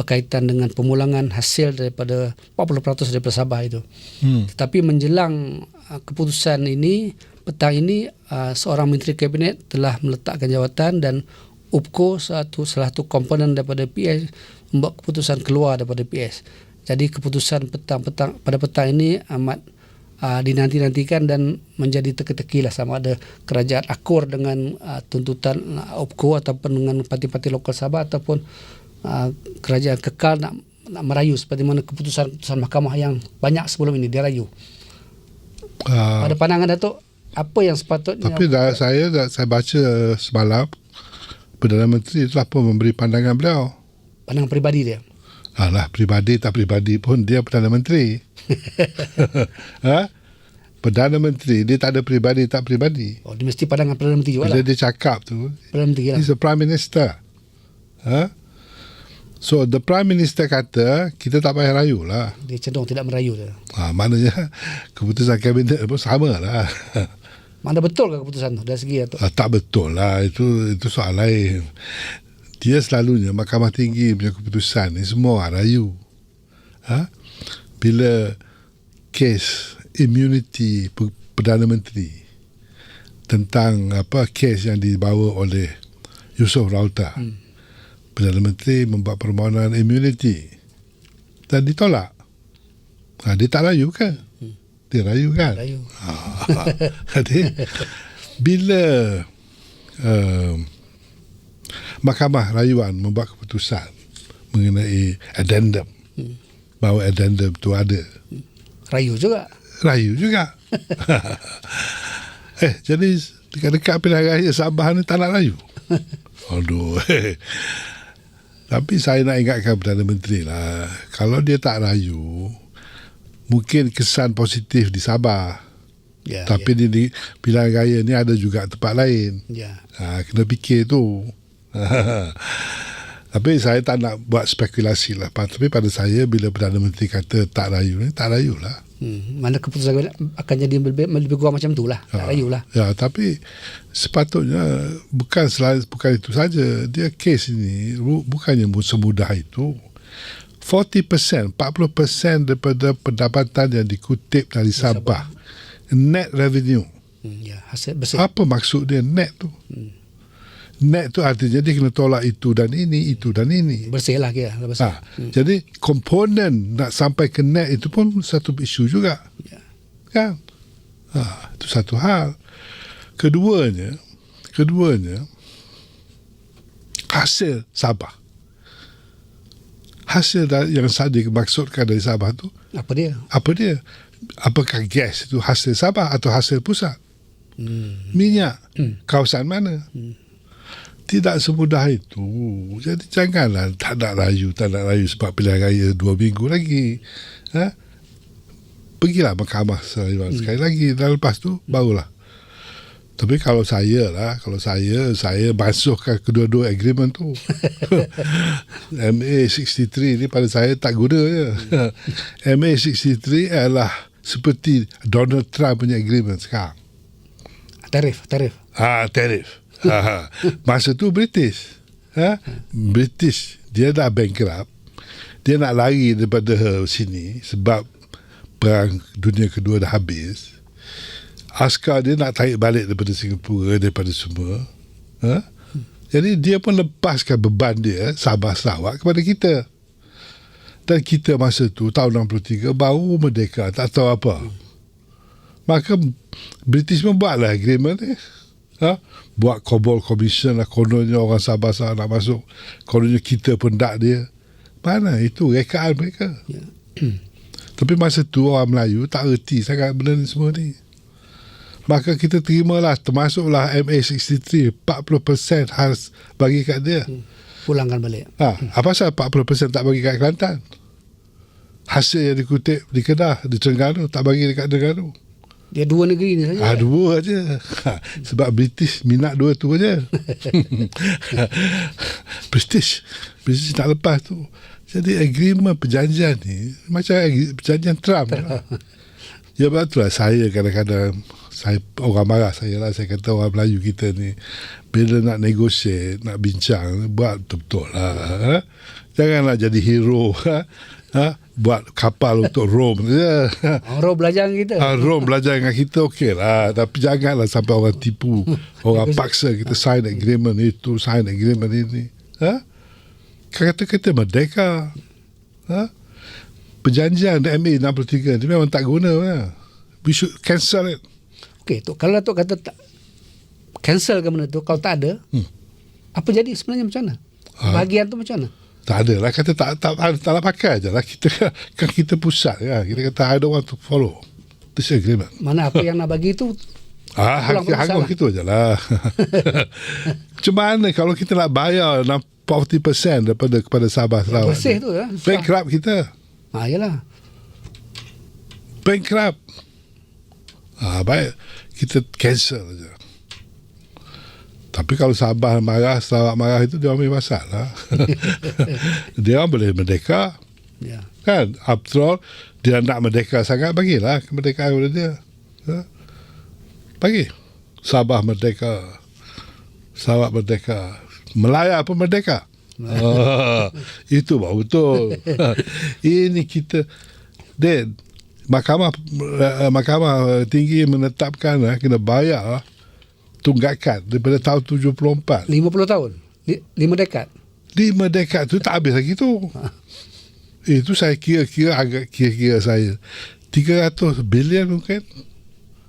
berkaitan dengan pemulangan hasil daripada 40% daripada Sabah itu. Hmm. Tetapi menjelang uh, keputusan ini petang ini uh, seorang menteri kabinet telah meletakkan jawatan dan UPCO satu salah satu komponen daripada PS membuat keputusan keluar daripada PS. Jadi keputusan petang-petang pada petang ini amat uh, dinanti-nantikan dan menjadi teka-teki lah sama ada kerajaan akur dengan uh, tuntutan uh, OPCO ataupun dengan parti-parti lokal Sabah ataupun uh, kerajaan kekal nak, nak merayu seperti mana keputusan-keputusan mahkamah yang banyak sebelum ini dia rayu. Ah, Pada pandangan Datuk, apa yang sepatutnya tapi dah, saya dah, saya baca semalam Perdana Menteri telah pun memberi pandangan beliau. pandangan peribadi dia? Alah pribadi tak pribadi pun dia Perdana Menteri. ha? Perdana Menteri dia tak ada pribadi tak pribadi. Oh, dia mesti pandangan Perdana Menteri juga Bila lah. dia cakap tu, Perdana Menteri lah. he's a prime minister. Ha? So the prime minister kata kita tak payah rayu lah. Dia cenderung tidak merayu dia. Ha, maknanya keputusan kabinet pun sama lah. Mana betul ke keputusan tu dari segi Datuk? Ah, tak betul lah itu itu soal lain dia selalunya mahkamah tinggi punya keputusan ni semua orang rayu ha? bila kes immunity Pe- Perdana Menteri tentang apa kes yang dibawa oleh Yusof Rauta hmm. Perdana Menteri membuat permohonan immunity dan ditolak ha, dia tak rayu kan dia rayu kan Rayu. Ah, Jadi bila uh, Mahkamah Rayuan membuat keputusan mengenai addendum Hmm. bahawa addendum tu ada Rayu juga. rayu juga. eh jadi dekat-dekat pilihan raya Sabah ni tak nak rayu. Aduh. Tapi saya nak ingatkan Perdana Menteri lah. Kalau dia tak rayu, mungkin kesan positif di Sabah. Ya, Tapi di, di pilihan raya ni ada juga tempat lain. ya. Ha, kena fikir tu. Tapi saya tak nak buat spekulasi lah. Tapi pada saya bila Perdana Menteri kata tak rayu ni, tak rayu lah. Hmm. Mana keputusan akan jadi lebih, lebih kurang macam tu lah. Tak rayu lah. Ya, tapi sepatutnya bukan selain, bukan itu saja. Dia kes ini bu- bukannya mu- semudah itu. 40%, 40% daripada pendapatan yang dikutip dari Sabah. Net revenue. Hmm. Ya, hasil bersih. Apa maksud dia net tu? Net tu artinya dia kena tolak itu dan ini, itu dan ini. Bersih lah kira. Bersih. Ha, Jadi komponen nak sampai ke net itu pun satu isu juga. Ya. Kan? Ha, itu satu hal. Keduanya, keduanya hasil Sabah. Hasil yang saya dimaksudkan dari Sabah tu Apa dia? apa dia? Apakah gas itu hasil Sabah atau hasil pusat? Hmm. Minyak kawasan mana? Tidak semudah itu. Jadi janganlah tak nak rayu, tak nak rayu sebab pilihan raya dua minggu lagi. Ha? Pergilah mahkamah sekali, sekali lagi dan lepas tu barulah. Tapi kalau saya lah, kalau saya, saya masukkan kedua-dua agreement tu. MA63 ni pada saya tak guna je. MA63 adalah seperti Donald Trump punya agreement sekarang. Tarif, tarif. Ha, tarif. Ha, ha. Masa tu British. Ha? British. Dia dah bankrupt. Dia nak lari daripada sini sebab perang dunia kedua dah habis. Askar dia nak tarik balik daripada Singapura, daripada semua. Ha? Jadi dia pun lepaskan beban dia, Sabah Sarawak kepada kita. Dan kita masa tu tahun 63 baru merdeka, tak tahu apa. Maka British pun buatlah agreement ni. Ha? Buat Cobol Commission lah. Kononnya orang Sabah Sabah nak masuk. Kononnya kita pun tak dia. Mana itu rekaan mereka. Ya. Tapi masa tu orang Melayu tak erti sangat benda ni semua ni. Maka kita terimalah termasuklah MA63 40% harus bagi kat dia. Pulangkan balik. Ha, apa pasal 40% tak bagi kat Kelantan? Hasil yang dikutip di Kedah, di Terengganu tak bagi dekat Terengganu. Dia dua negeri ni saja. Ah dua aja. Ha, sebab British minat dua tu aja. British British nak lepas tu. Jadi agreement perjanjian ni macam perjanjian Trump. lah. ya betul lah saya kadang-kadang saya orang marah saya lah saya kata orang Melayu kita ni bila nak negotiate nak bincang buat betul-betul lah ha? Janganlah jadi hero. Ha? Ha? Buat kapal untuk Rome. Ya. Orang belajar dengan kita. Ha, Rome belajar dengan kita okey lah. Tapi janganlah sampai orang tipu. Orang paksa kita sign agreement itu, sign agreement ini. Ha? Kata kita merdeka. Ha? Perjanjian MA 63 ni memang tak guna. Ha? We should cancel it. Okey, tu kalau Datuk kata tak cancel ke benda tu kalau tak ada, Hmm. apa jadi sebenarnya macam mana? Ah. Bahagian tu macam mana? Tak ada lah. Kata tak tak tak, tak nak pakai je lah. Kita kan kita pusat kan kita kata I don't want to follow this agreement. Mana apa yang nak bagi tu ah hak salah. gitu je lah. Macam mana kalau kita nak bayar 40% daripada kepada Sabah Sarawak bersih ni? tu ya. bankrupt kita. Ha yalah. bankrupt. Ah baik. Kita cancel je tapi kalau Sabah marah, Sarawak marah itu dia ambil masalah. dia boleh merdeka. Ya. Kan After all Dia nak merdeka sangat Bagilah kemerdekaan kepada dia ha? Bagi Sabah merdeka Sarawak merdeka Melaya pun merdeka ah, Itu baru betul Ini kita Dan Mahkamah eh, Mahkamah tinggi menetapkan eh, Kena bayar Tunggakan Daripada tahun 74 50 tahun. Li- Lima dekad. Lima dekad tu tak habis lagi tu. Itu saya kira-kira agak kira-kira saya. 300 bilion mungkin.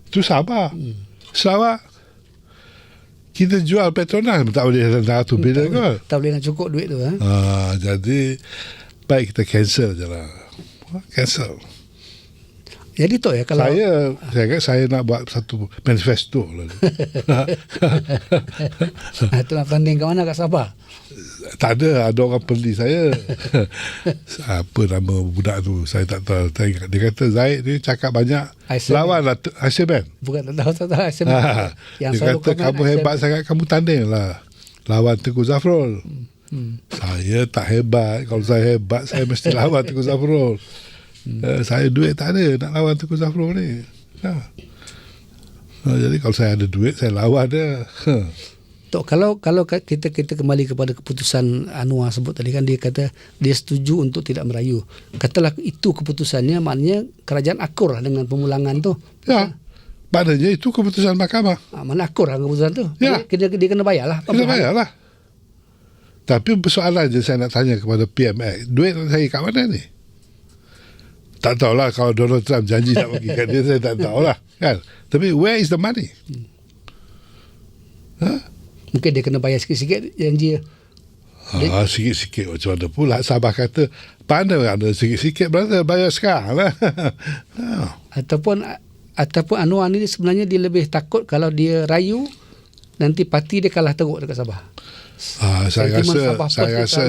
Itu Sabah. Hmm. Sarawak. Kita jual Petronas tak boleh 100 bilion kot. Tak boleh nak cukup duit tu ha. Ah, jadi baik kita cancel je lah. Cancel. Jadi tu ya kalau saya saya kata saya nak buat satu manifesto lah. ha, tu nak tanding kat mana? Kat Sabah. Tak ada Ada orang beli saya. Apa nama budak tu? Saya tak tahu. Saya- Dia kata Zaid ni cakap banyak Aisyah Lawan lah Aisyah Ben Bukan tak tahu tak tahu saya ha, yang Dia kata kamu Aisyah- hebat sangat Kamu tanding lah. Lawan Tengku Zafrul. Hmm. Saya tak hebat. Kalau saya hebat Saya mesti lawan Tengku Zafrul Hmm. uh, Saya duit tak ada Nak lawan Tengku Zafrul ni ha. Uh, jadi kalau saya ada duit Saya lawan dia Ha. Tok, kalau kalau ka- kita kita kembali kepada keputusan Anwar sebut tadi kan dia kata dia setuju untuk tidak merayu. Katalah itu keputusannya maknanya kerajaan akur lah dengan pemulangan tu. Ya Maknanya itu keputusan mahkamah Ha, mana akur lah keputusan tu. Ya. Dia, dia, dia kena bayar lah. Kita bayar lah. Tapi persoalan je saya nak tanya kepada PMX. Duit saya kat mana ni? Tak tahulah kalau Donald Trump janji nak bagi kat dia, saya tak tahulah. Kan? Tapi where is the money? Mungkin dia kena bayar sikit-sikit janji dia. Ah, sikit-sikit macam mana pula. Sabah kata, mana ada sikit-sikit, brother, bayar sekarang lah. Ah. Ataupun ataupun Anwar ni sebenarnya dia lebih takut kalau dia rayu nanti parti dia kalah teruk dekat Sabah. Ah, saya Sentimen rasa Sabah saya rasa.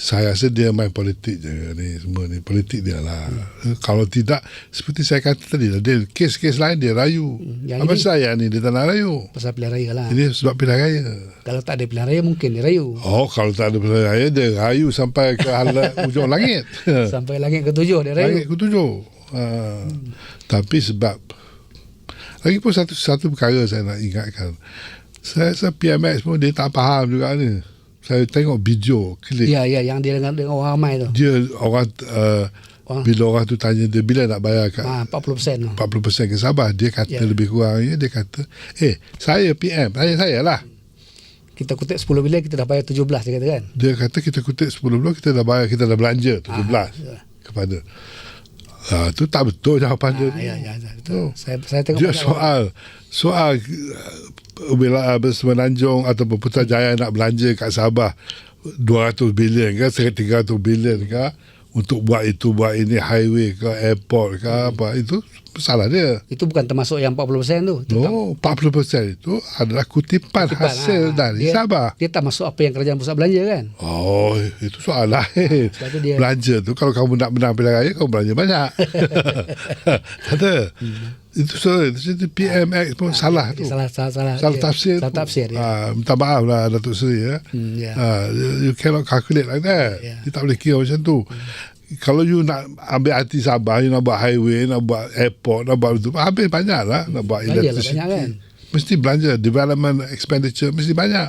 Saya rasa dia main politik je ni semua ni politik dia lah. Hmm. Kalau tidak seperti saya kata tadi lah dia kes-kes lain dia rayu. Hmm, yang Apa ini- saya ni dia tak nak rayu. Pasal pilihan raya lah. Ini sebab pilihan raya. Kalau tak ada pilihan raya mungkin dia rayu. Oh kalau tak ada pilihan raya dia rayu sampai ke halat ujung langit. Sampai langit ketujuh dia rayu. langit ke tujuh. Ha. Hmm. Tapi sebab lagi pun satu satu perkara saya nak ingatkan. Saya rasa PMX pun dia tak faham juga ni. Saya tengok video klip Ya, ya, yang dia dengan, dengan orang ramai tu. dia orang uh, Orang- bila orang tu tanya dia bila nak bayar kat Ha, 40% tu. 40% ke Sabah dia kata Ya. lebih kurang ya, dia kata eh saya PM tanya saya lah Kita kutip 10 bilion, kita dah bayar 17 dia kata kan. dia kata kita kutip 10 bulan kita dah bayar kita dah belanja 17 ya. kepada uh, tu tak betul jawapan dia Ha, tu. ya, ya, ya, betul. Oh. Saya saya tengok dia soal soal uh, bila uh, Semenanjung atau Putrajaya nak belanja kat Sabah 200 bilion ke 300 bilion ke untuk buat itu buat ini highway ke airport ke Hmm. apa itu salah dia Itu bukan termasuk yang 40% tu. Itu tak- No, 40% itu adalah kutipan, kutipan, hasil ha. dari dia, Sabah. Dia tak masuk apa yang kerajaan pusat belanja kan. Oh, itu soal lain. Tu dia- Belanja tu kalau kamu nak menang pilihan raya, kamu belanja banyak. Kata. Itu soal. Itu jadi PMX pun salah tu. Salah salah salah. Salah dia- tafsir. Salah tafsir ya. Ah, minta maaf lah Datuk Seri ya. Hmm, ya. Ah, you, you cannot calculate like that. Ya. Dia tak boleh kira macam tu. Kalau you nak ambil hati Sabah, you nak buat highway, nak buat airport, nak buat itu, habis banyak lah. Nak buat lah electricity. banyak kan. Mesti belanja. Development expenditure mesti banyak.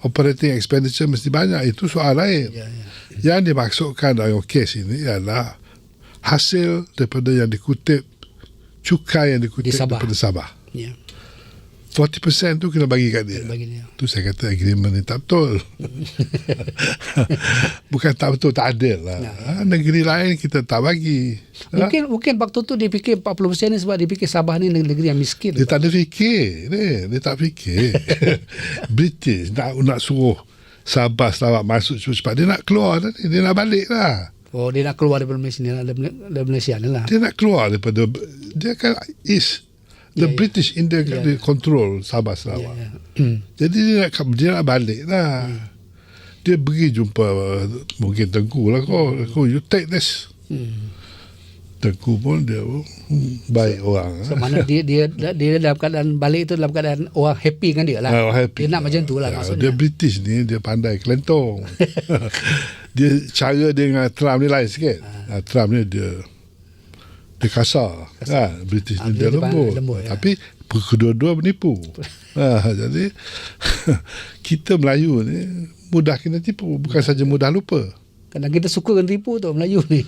Operating expenditure mesti banyak. Itu soal lain. Ya, ya. Yang dimaksudkan dalam kes ini ialah hasil daripada yang dikutip cukai yang dikutip Di Sabah. daripada Sabah. Ya. 40% tu kena bagi kat dia. Bagi dia. Tu saya kata agreement ni tak betul. Bukan tak betul, tak adil lah. Ya. Ha, negeri lain kita tak bagi. Ha? Mungkin mungkin waktu tu dia fikir 40% ni sebab dia fikir Sabah ni negeri yang miskin. Dia tak ada fikir ni. Dia tak fikir. British nak nak suruh Sabah Sarawak masuk cepat-cepat. Dia nak keluar ni. Dia nak balik lah. Oh dia nak keluar daripada Malaysia ni lah, daripada daripada Malaysia ni lah. Dia nak keluar daripada dia kan East. The ya. British India Ya, yeah. control Sabah Sarawak. ya. Hmm. Jadi dia nak dia nak balik lah. Dia pergi jumpa uh, mungkin Tengku lah kau. Kau you take this. Hmm. Tengku pun dia hmm, baik orang. So mana dia dia dia dalam keadaan balik tu dalam keadaan orang happy dengan dia lah. Ah, happy. Dia nak macam tu lah Ya, maksudnya. Dia British ni dia pandai kelentong. dia cara dia dengan Trump ni lain sikit. Ah. Trump ni dia dia kasar. Kan? British Ah, ni dia- dia, lembut. lembut, ya. Tapi kedua-dua menipu. ha, jadi kita Melayu ni mudah kena tipu. Bukan saja mudah lupa. Kadang kita suka kan tipu tu Melayu ni.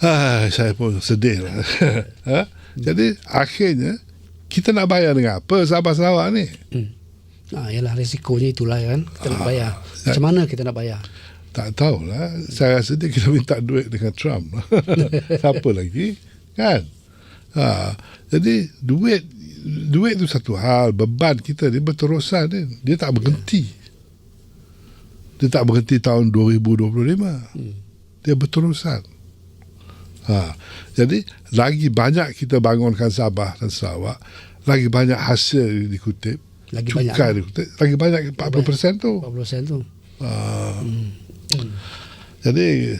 Ha, saya pun sedih lah. ha? Jadi akhirnya kita nak bayar dengan apa Sabah Sarawak ni? hmm. Ah, yalah risikonya itulah kan. Kita nak Ah, bayar. Macam mana kita nak bayar? Tak tahulah. Saya rasa dia kena minta duit dengan Trump. Siapa lagi? Kan? Ha, jadi duit duit tu satu hal. Beban kita dia berterusan. Dia, dia tak berhenti. Dia tak berhenti tahun 2025. Dia berterusan. Ha, jadi lagi banyak kita bangunkan Sabah dan Sarawak, lagi banyak hasil dikutip, Lagi cukai banyak. dikutip, lagi banyak 40% tu. 40% tu. Ah. Jadi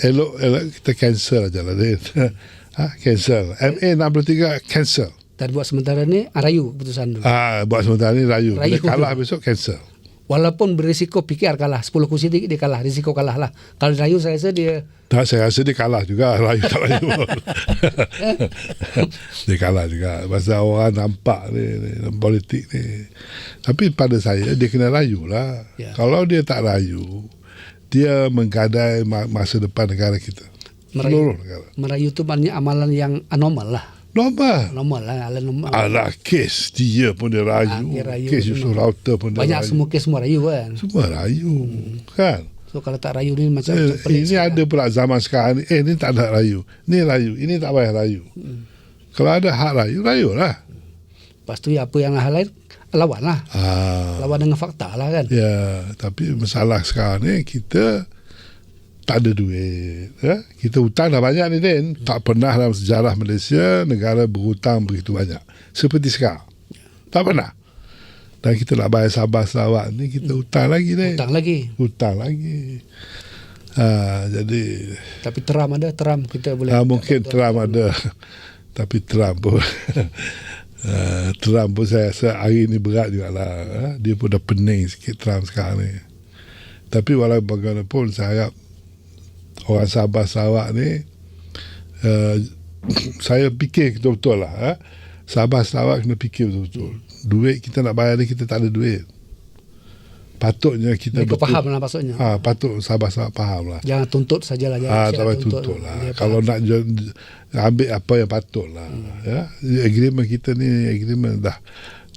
elok elok kita cancel aja lah ha, cancel. MA 63 cancel. Dan buat sementara ni arayu keputusan tu. Ah buat sementara ni rayu. Bila Rayu. kalah besok cancel. Walaupun berisiko PKR kalah 10 kursi dia, dia kalah risiko kalah lah. Kalau rayu saya rasa dia Tak saya rasa dia kalah juga rayu tak rayu. dia kalah juga. Pasal orang nampak ni, ni politik ni. Tapi pada saya dia kena rayu lah. Ya. Kalau dia tak rayu, dia menggadai ma- masa depan negara kita. Merayu. Seluruh negara. merayu tu maknanya amalan yang anormal lah. Normal. Normal lah, amalan normal. Alah kes dia pun dia Ah, rayu. dia rayu. kes Yusuf Rauter pun dia Banyak rayu. semua kes semua rayu kan. Semua rayu. Kan? So kalau tak rayu ni macam, Eh, macam pelik ini lah. ada pula zaman sekarang ni. Eh ni tak ada rayu. Ni rayu. Ini tak payah rayu. Hmm. Kalau ada hak rayu, rayu lah. Lepas tu apa yang hal lain lawan lah. Ah, Lawan dengan fakta lah kan. ya, tapi masalah sekarang ni kita tak ada duit. Ya? Kita hutang dah banyak ni Din. Tak pernah dalam sejarah Malaysia negara berhutang begitu banyak. Seperti sekarang. Tak pernah. Dan kita nak bayar Sabah Sarawak ni kita hutang lagi Din. Hutang lagi. hutang lagi. Ha, jadi Tapi teram ada, teram kita boleh. ha, mungkin Trump ada tapi Trump pun uh, Trump pun saya rasa hari ni berat juga lah. Ha? Dia pun dah pening sikit Trump sekarang ni. Tapi walaupun bagaimanapun saya harap orang Sabah Sarawak ni uh, saya fikir betul-betul lah. Ha? Sabah Sarawak kena fikir betul-betul. Duit kita nak bayar ni kita tak ada duit. Patutnya kita Mereka faham lah maksudnya. Ha, patut Sabah Sarawak faham lah. Jangan tuntut sajalah. Jangan Ah, siap tak payah tuntut, tuntut lah. Dia Kalau nak ambil apa yang patut lah. Hmm. Ya, agreement kita ni agreement dah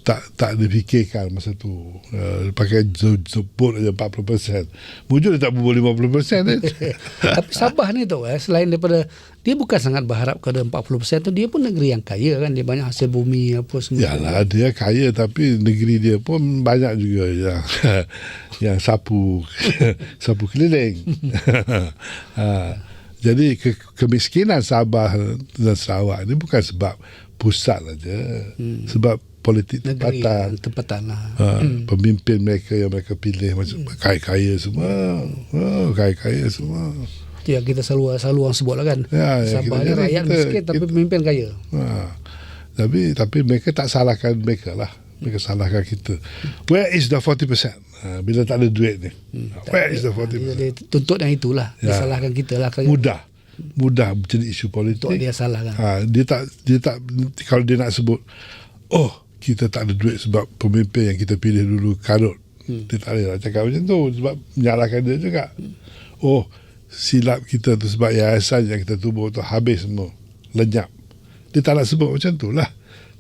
tak tak difikirkan masa tu. Uh, pakai sebut aja 40%. Mujur dia tak berbual 50% kan. Tapi Sabah ni tu eh, selain daripada dia bukan sangat berharap kepada 40% tu dia pun negeri yang kaya kan dia banyak hasil bumi apa semua. Yalah dia kaya tapi negeri dia pun banyak juga yang yang sapu sapu keliling. ha, jadi ke, kemiskinan Sabah dan Sarawak ni bukan sebab pusat saja. Hmm. Sebab politik negeri tempatan. tempatan lah. Ha, pemimpin mereka yang mereka pilih macam kaya-kaya semua. Oh, kaya-kaya semua. Itu yang kita selalu selalu orang sebut lah kan. Ya, ya, Sabah kita- jadi rakyat kita- miskin tapi kita- pemimpin kaya. Ha. Tapi tapi mereka tak salahkan mereka lah. Mereka salahkan kita. Where is the 40%? Ha, bila tak ada duit ni. Where is the Dia, 40%? dia tuntut yang itulah. Dia Ya. salahkan kita lah. Mudah. Mudah jadi isu politik. Untuk dia salahkan. Ha, dia tak dia tak kalau dia nak sebut oh kita tak ada duit sebab pemimpin yang kita pilih dulu karut. Hmm. Dia tak boleh nak cakap macam tu sebab menyalahkan dia juga. Hmm. Oh silap kita tu sebab yayasan yang kita tubuh tu habis semua. Lenyap. Dia tak nak sebut macam tu lah.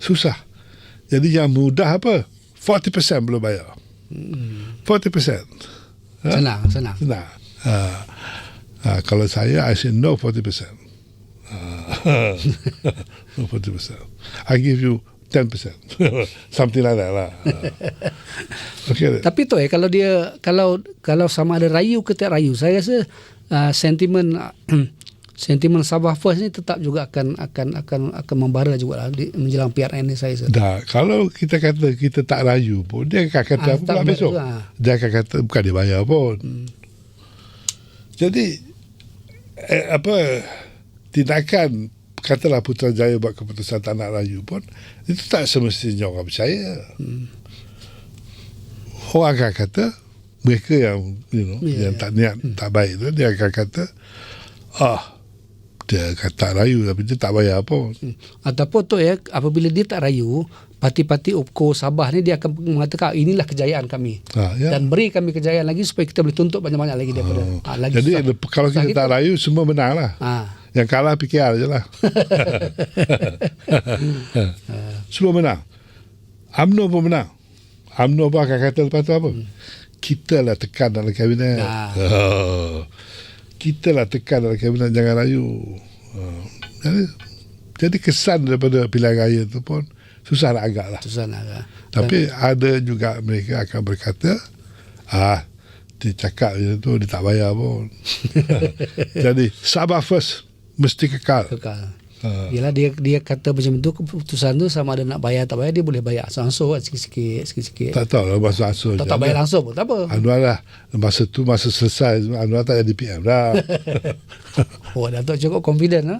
Susah. Jadi yang mudah apa? 40% belum bayar. 40%. Ha? Senang, senang. Senang. Ha. Ha, kalau saya, I say no 40%. Ha. no 40%. I give you 10%. Something like that lah. Okay. Tapi tu eh kalau dia kalau kalau sama ada rayu ke tak rayu, saya rasa uh, sentimen sentimen Sabah First ni tetap juga akan akan akan akan membara juga lah di, menjelang PRN ni saya rasa. Dah, kalau kita kata kita tak rayu pun, dia akan kata Ah, pula besok. juga. Dia akan kata bukan dia bayar pun. Hmm. Jadi, eh, apa, tindakan, katalah Putrajaya buat keputusan tak nak rayu pun, itu tak semestinya orang percaya. Hmm. Orang akan kata, mereka yang, you know, Ya, yang ya. tak niat, tak baik tu, dia akan kata, ah, dia kata rayu tapi dia tak bayar pun. Hmm. Ataupun tu ya apabila dia tak rayu, parti-parti OPCO Sabah ni dia akan mengatakan inilah kejayaan kami. Ha, ya. Dan beri kami kejayaan lagi supaya kita boleh tuntut banyak-banyak lagi daripada. Oh. Ha, lagi Jadi susah. kalau kita gitu. tak rayu semua menang lah. Ha. Yang kalah PKR je lah. semua menang. UMNO pun menang. UMNO pun akan kata lepas tu apa? Kita lah tekan dalam kabinet. Ah. Oh. Kita lah tekan dalam kabinet jangan rayu. Oh. Jadi, jadi kesan daripada pilihan raya tu pun susah nak agak lah. Susah nak. ha. Tapi ada juga mereka akan berkata, ah, dia cakap je tu, dia tak bayar pun. Jadi, Sabah first, mesti kekal. Kekal. Ha. Yelah dia dia kata macam tu keputusan tu sama ada nak bayar tak bayar dia boleh bayar langsung kan sikit-sikit sikit-sikit. Tak tahu lah masa asal. tak, tak bayar langsung pun tak apa. Anwar lah, masa tu, masa selesai, Anwar tak jadi PM dah. Oh Datuk cukup confident ha?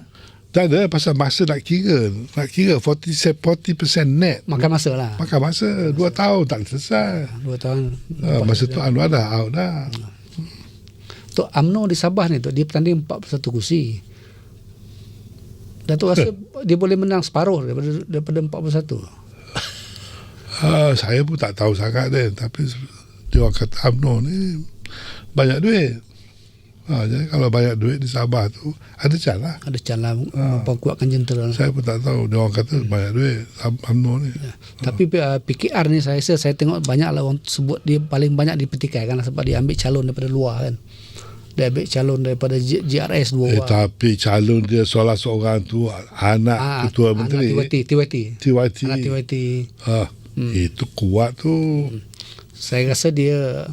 tak ada, pasal masa nak kira. Nak kira 40%, 40% net. Makan masa lah. Makan masa, dua tahun tak selesai. Dua tahun. Ha, masa tu Anwar dah out dah. Tu UMNO di Sabah ni tu dia bertanding 41 kursi. Datuk rasa dia boleh menang separuh daripada daripada 41. Ha, saya pun tak tahu sangat dia tapi dia orang kata UMNO ni banyak duit. Ha, jadi kalau banyak duit di Sabah tu ada can lah. Ada cara memperkuatkan jentera. Saya pun tak tahu dia orang kata banyak duit UMNO ni. Tapi uh, PKR ni saya rasa saya tengok banyak lah orang sebut dia paling banyak dipertikaikan lah sebab dia ambil calon daripada luar kan. Dia ambil calon daripada JRS dua Eh, orang. tapi calon dia salah seorang tu anak Ah, ketua anak menteri. TYT, TYT. TYT. Anak TYT. Ha, Itu kuat tu. Saya rasa dia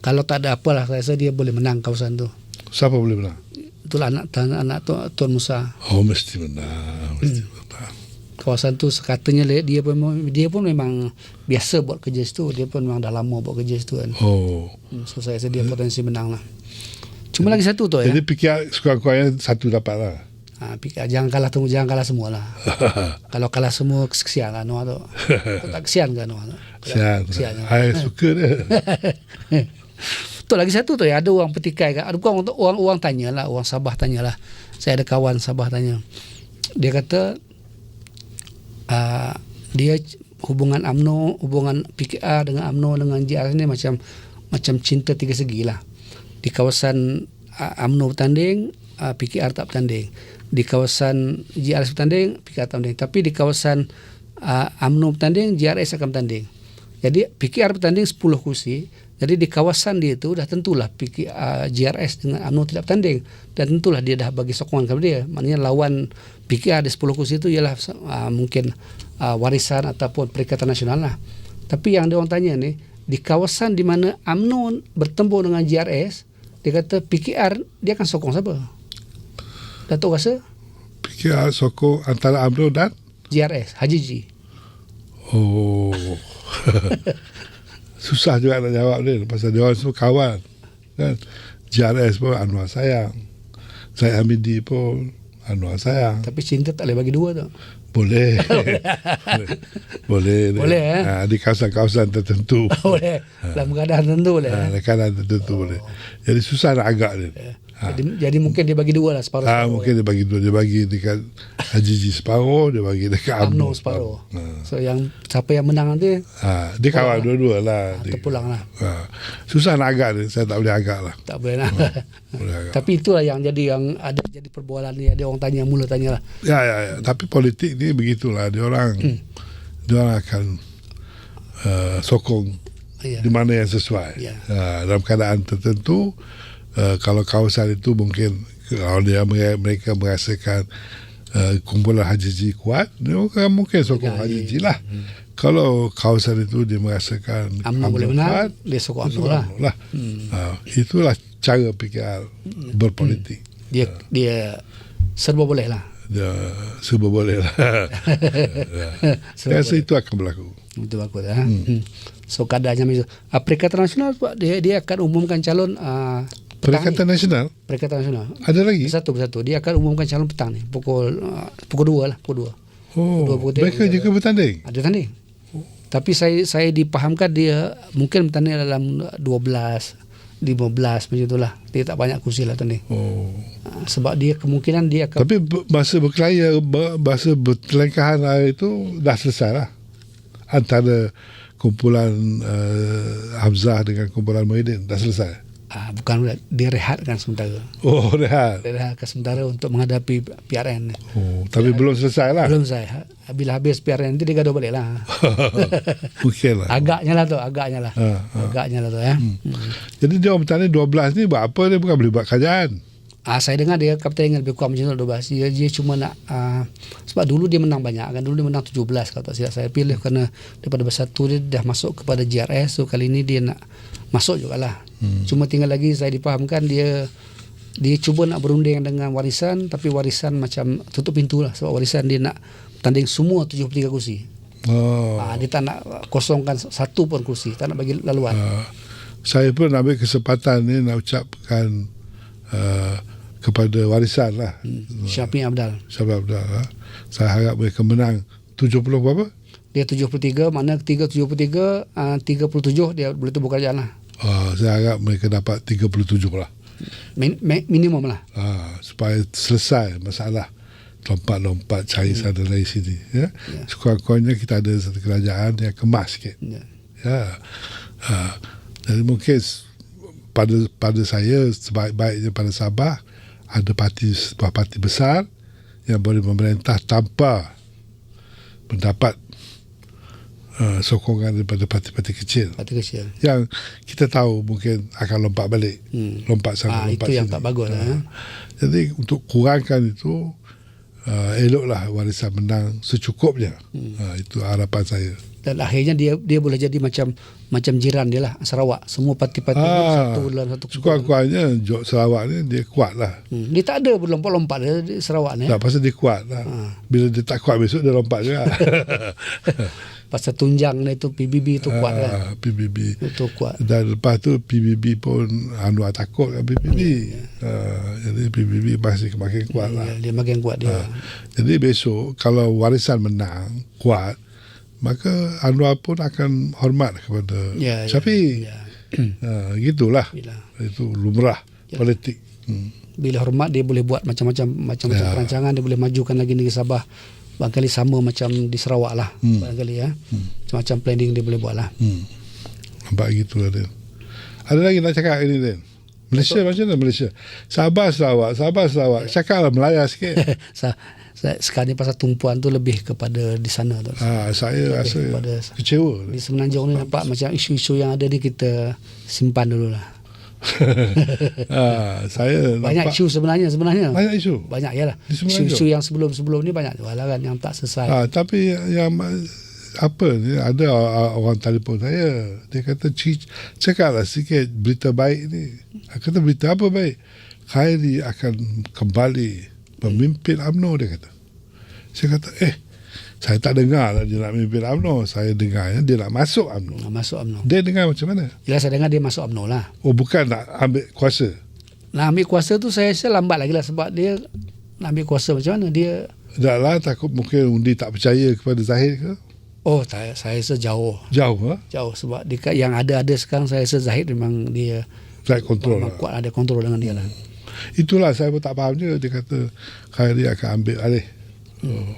kalau tak ada apalah saya rasa dia boleh menang kawasan tu. Siapa boleh menang? Itulah anak anak, anak tu, Tuan Musa. Oh mesti menang. Mesti menang. Kawasan tu sekatanya dia pun dia pun memang biasa buat kerja situ. Dia pun memang dah lama buat kerja situ kan. Oh. Hmm, So saya rasa dia potensi menang lah. Cuma lagi satu tu ya. Jadi fikir sekurang-kurangnya satu dapat lah. Ha, PKR, jangan kalah tunggu jangan kalah semua lah. Kalau kalah semua kesian lah Noah tu. Kau tak kesian ke Noah tu? Sian. Kesian. ya. Saya suka dia. Tu lagi satu tu ya ada orang petikai kan. Ada orang orang, orang tanya lah, orang Sabah tanya lah. Saya ada kawan Sabah tanya. Dia kata uh, dia hubungan AMNO, hubungan PKR dengan AMNO dengan JR ni macam macam cinta tiga segi lah. Di kawasan uh, AMNO bertanding, uh, PKR tak bertanding. Di kawasan JRS bertanding, PKR tak bertanding. Tapi di kawasan uh, AMNO bertanding, JRS akan bertanding. Jadi PKR bertanding 10 kursi. Jadi di kawasan dia tu dah tentulah PK, uh, dengan UMNO tidak bertanding dan tentulah dia dah bagi sokongan kepada dia. Maknanya lawan PKR di 10 kursi itu ialah uh, mungkin uh, warisan ataupun perikatan nasional lah. Tapi yang dia orang tanya ni di kawasan di mana UMNO bertembur dengan JRS dia kata PKR dia akan sokong siapa? Datuk rasa Fikir sokong antara UMNO dan JRS Haji G. Oh. Susah juga nak jawab dia pasal dia orang semua kawan. Kan? JRS pun Anwar sayang. Saya Hamidi pun Anwar sayang. Tapi cinta tak boleh bagi dua tu. Boleh. boleh. Boleh. Boleh, eh? Ha, di kawasan-kawasan tertentu. boleh. Dalam keadaan tentu boleh. Ha, kanan tertentu boleh. Jadi susah nak agak dia. Jadi, jadi mungkin dia bagi dua lah separuh. Ah, mungkin dia bagi dua. Dia bagi dekat Haji Ji separuh, dia bagi dekat UMNO UMNO separuh. Ha. So yang siapa yang menang nanti Ha, dia kawal dua-dua lah. Terpulang lah. ha. Susah nak agak dia. Saya tak boleh agak lah. Tak boleh lah. Boleh agak. Tapi itulah yang jadi yang ada jadi perbualan ni. Ada orang tanya mula tanya lah. Ya, ya, ya. Tapi politik ni begitulah. Dia orang, Hmm. dia orang akan uh, sokong Ya. di mana yang sesuai. Ya. Uh, dalam keadaan tertentu, uh, kalau kawasan itu mungkin kalau dia mereka merasakan uh, kumpulan Haji Ji kuat, akan mungkin sokong Ya, Haji ya. Ji lah. Kalau kawasan itu dia merasakan UMNO boleh menang, dia sokong UMNO lah. lah. Uh, itulah cara fikir berpolitik. Dia dia serba boleh lah. Dia serba boleh lah. Saya rasa itu akan berlaku. Itu bagus lah. Hmm. So kadarnya macam itu. Uh, Perikatan Nasional Pak, dia dia akan umumkan calon uh, Perikatan ni. Nasional Perikatan Nasional. ada lagi? Satu persatu. Dia akan umumkan calon petang ni. Pukul uh, pukul dua lah. Pukul dua. Oh, Dua putih, mereka juga bertanding. Ada tanding. Tapi saya saya dipahamkan dia mungkin bertanding dalam 12, 15 macam itulah. Dia tak banyak kursi lah tanding. Oh. Uh, sebab dia kemungkinan dia akan Tapi masa berkelaya, be- masa bertelengkahan hari itu dah selesai lah. Antara kumpulan uh, Hamzah dengan kumpulan Muhyiddin dah selesai. Uh, bukan dia rehatkan sementara. Oh, dah. Dia rehatkan sementara untuk menghadapi PRN. Oh, tapi belum selesai lah. Belum saya. Bila habis PRN nanti dia gaduh balik lah. Mungkin lah. agaknya lah tu, agaknya lah. Ha, ha. Agaknya lah tu ya. Hmm. Jadi dia orang bertanya 12 ni buat apa dia bukan boleh buat kajian. Ah, saya dengar dia kapten yang lebih kurang macam tu 12. Dia, dia cuma nak uh, sebab dulu dia menang banyak kan. Dulu dia menang 17 kalau tak silap saya pilih kerana daripada bersatu dia dah masuk kepada JRS. So kali ini dia nak masuk jugalah. Hmm. Cuma tinggal lagi saya dipahamkan dia dia cuba nak berunding dengan warisan tapi warisan macam tutup pintu lah sebab warisan dia nak tanding semua 73 kursi. Oh. Ah, dia tak nak kosongkan satu pun kursi, tak nak bagi laluan. Uh, saya pun ambil kesempatan ni nak ucapkan uh, kepada warisan lah. Hmm. Syafiq Abdal. Syabab Abdul lah. Saya harap mereka menang 70 berapa? Dia 73, mana ketiga 73, uh, 37 dia boleh tubuh kerajaan lah. Uh, saya harap mereka dapat 37 lah. Min, mi- minimum lah. Uh, supaya selesai masalah lompat-lompat cari Hmm. sana dari sini. Ya? Sekurang-kurangnya kita ada satu kerajaan yang kemas sikit. Ya. Ya. Uh, jadi mungkin pada pada saya sebaik-baiknya pada Sabah ada parti sebuah parti besar yang boleh memerintah tanpa mendapat uh, sokongan daripada parti-parti kecil Parti kecil. yang kita tahu mungkin akan lompat balik Hmm. lompat sana Ah, lompat itu yang sini. tak bagus lah. eh. jadi untuk kurangkan itu uh, eloklah warisan menang secukupnya Hmm. uh, itu harapan saya Dan akhirnya dia dia boleh jadi macam macam jiran dia lah Sarawak. Semua parti-parti Ah, satu dalam satu kumpulan. Sekurang-kurangnya Sarawak ni dia kuat lah. Hmm. Dia tak ada berlompat-lompat dia, di Sarawak ni. Tak pasal dia kuat lah. Ah. Bila dia tak kuat besok dia lompat juga. Pasal tunjang dia tu PBB tu kuat kan. Ah, PBB. Itu kuat. Dan lepas tu PBB pun Anwar takut dengan PBB. Ah, jadi PBB masih makin kuat lah. Dia, makin kuat dia. Jadi besok kalau warisan menang kuat maka Anwar pun akan hormat kepada Ya, ya, Syafiq. ya. Ah, gitulah. Bila Itu lumrah Ya. politik. Hmm. bila hormat dia boleh buat macam-macam macam-macam Ya. perancangan dia boleh majukan lagi negeri Sabah barangkali sama macam di Sarawak lah Hmm. barangkali ya macam-macam planning dia boleh buat lah Hmm. Nampak gitu lah Din. Ada lagi nak cakap ini Din? Malaysia macam mana Malaysia? Sabah Sarawak, Sabah Sarawak. Cakaplah Melaya sikit. Sa- sa- sekarang ni pasal tumpuan tu lebih kepada di sana tu ha, saya rasa kepada- kecewa. di Semenanjung ni nampak macam isu-isu yang ada ni kita simpan dulu lah ha, saya banyak nampak isu sebenarnya sebenarnya. Banyak isu. banyak ya lah Semenanjung? isu-isu yang sebelum-sebelum ni banyak juga. Lah kan yang tak selesai. Ha, tapi yang apa ni ada orang telefon saya. Dia kata "Cik, cakaplah sikit berita baik ni. Saya kata berita apa baik? Khairi akan kembali memimpin UMNO dia kata. Saya kata eh saya tak dengar lah dia nak memimpin UMNO. Saya dengarnya dia nak masuk UMNO. Nak masuk UMNO. Dia dengar macam mana? Yelah saya dengar dia masuk UMNO lah. Oh bukan nak ambil kuasa? Nak ambil kuasa tu saya rasa lambat lagi lah sebab dia nak ambil kuasa macam mana? Dia tak lah takut mungkin undi tak percaya kepada Zahid ke? Oh saya, saya rasa jauh. Jauh ha? jauh sebab dekat yang ada-ada sekarang saya rasa Zahid memang dia flight control memang lah. kuat ada kontrol dengan dia lah. Itulah saya pun tak faham je dia kata Khairi akan ambil alih. Oh.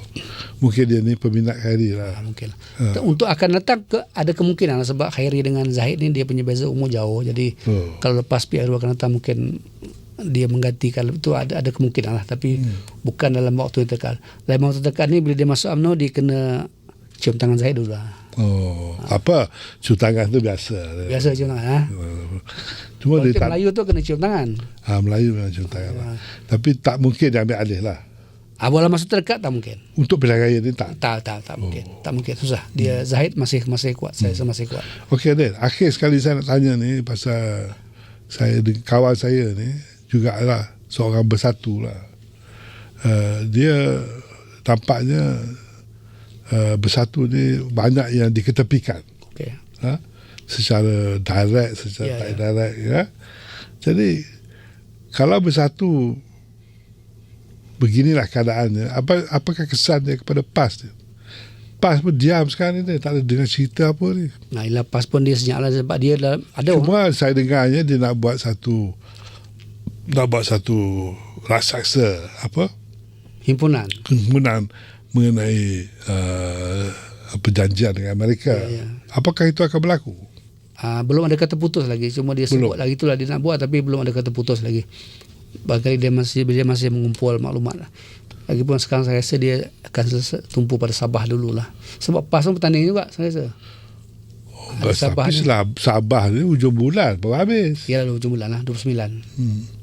Mungkin dia ni peminat Khairi Ah, lah. mungkin. Ha. Untuk akan datang ke, ada kemungkinan lah sebab Khairi dengan Zahid ni dia punya beza umur jauh. Jadi Oh. kalau lepas PRU akan datang mungkin dia menggantikan itu ada ada kemungkinan lah tapi hmm. bukan dalam waktu yang terdekat. Dalam waktu terdekat ni bila dia masuk UMNO dia kena cium tangan Zahid dulu lah. Oh, apa? Cium tangan tu biasa. Biasa cium tangan ha. Cuma Kalau dia tak Melayu tu kena cium tangan. ha, Melayu memang cium tangan lah. Tapi tak mungkin dia ambil alih lah. Ah, bola masuk terdekat tak mungkin. Untuk pilihan raya ni tak. Tak tak tak mungkin. Tak mungkin susah. Dia Zahid masih masih kuat. Saya rasa masih kuat. Okey Adil, akhir sekali saya nak tanya ni pasal saya dengan kawan saya ni juga lah seorang bersatu lah. Uh, dia tampaknya uh, bersatu ni banyak yang diketepikan. Okey. Ha? Secara direct, secara Ya, tak ya. direct. Ya? Jadi kalau bersatu beginilah keadaannya, apa apakah kesan dia kepada PAS dia? PAS pun diam sekarang ni tak ada dengar cerita apa ni. Nah, ialah PAS pun dia senyap lah sebab dia dah ada orang Cuma saya dengarnya dia nak buat satu nak buat satu raksasa apa himpunan. kemudian mengenai uh, perjanjian dengan Amerika. Ya, ya. Apakah itu akan berlaku? Ah, belum ada kata putus lagi. Cuma dia Belum. sebut lagi itulah dia nak buat tapi belum ada kata putus lagi. Bagari dia masih dia masih mengumpul maklumat lah. Lagipun sekarang saya rasa dia akan selesai, tumpu pada Sabah dulu lah. Sebab PAS pun bertanding juga saya rasa. Oh, Sabah Tapi. Sabah, ni ujung bulan baru habis. Ya lalu hujung bulan lah 29. Hmm.